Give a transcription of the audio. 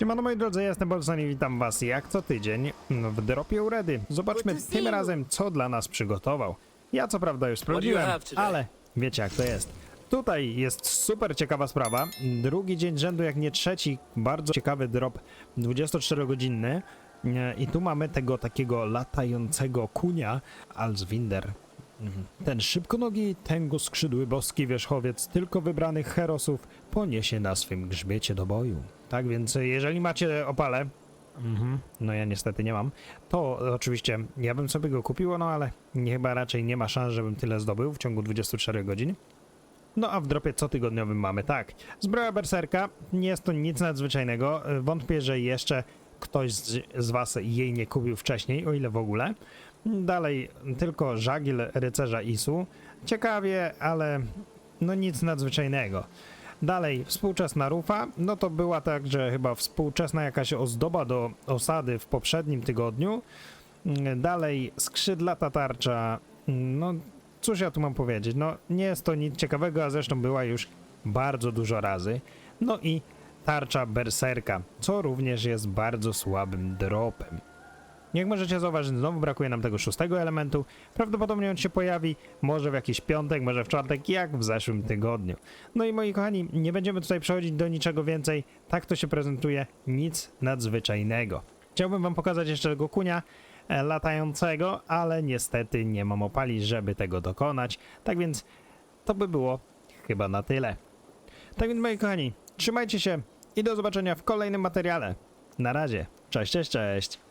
Siemano moi drodzy, ja jestem Bolson i witam was jak co tydzień w dropie Uredy. Zobaczmy tym razem, co dla nas przygotował. Ja co prawda już sprawdziłem, ale wiecie jak to jest. Tutaj jest super ciekawa sprawa. Drugi dzień rzędu, jak nie trzeci, bardzo ciekawy drop 24-godzinny. Nie, I tu mamy tego takiego latającego kunia, Alswinder. Mhm. Ten szybkonogi, tęgo skrzydły boski wierzchowiec tylko wybranych herosów poniesie na swym grzbiecie do boju. Tak więc jeżeli macie opale, mhm, no ja niestety nie mam, to oczywiście ja bym sobie go kupił, no ale nie, chyba raczej nie ma szans, żebym tyle zdobył w ciągu 24 godzin. No a w dropie cotygodniowym mamy tak. Zbroja berserka, nie jest to nic nadzwyczajnego. Wątpię, że jeszcze ktoś z, z was jej nie kupił wcześniej, o ile w ogóle. Dalej tylko żagiel rycerza Isu. Ciekawie, ale no nic nadzwyczajnego. Dalej, współczesna rufa, no to była także chyba współczesna jakaś ozdoba do osady w poprzednim tygodniu. Dalej, skrzydlata tarcza, no cóż ja tu mam powiedzieć, no nie jest to nic ciekawego, a zresztą była już bardzo dużo razy. No i tarcza berserka, co również jest bardzo słabym dropem. Jak możecie zauważyć, znowu brakuje nam tego szóstego elementu. Prawdopodobnie on się pojawi może w jakiś piątek, może w czwartek, jak w zeszłym tygodniu. No i moi kochani, nie będziemy tutaj przechodzić do niczego więcej. Tak to się prezentuje, nic nadzwyczajnego. Chciałbym wam pokazać jeszcze tego kunia e, latającego, ale niestety nie mam opali, żeby tego dokonać. Tak więc to by było chyba na tyle. Tak więc moi kochani, trzymajcie się i do zobaczenia w kolejnym materiale. Na razie, cześć, cześć, cześć.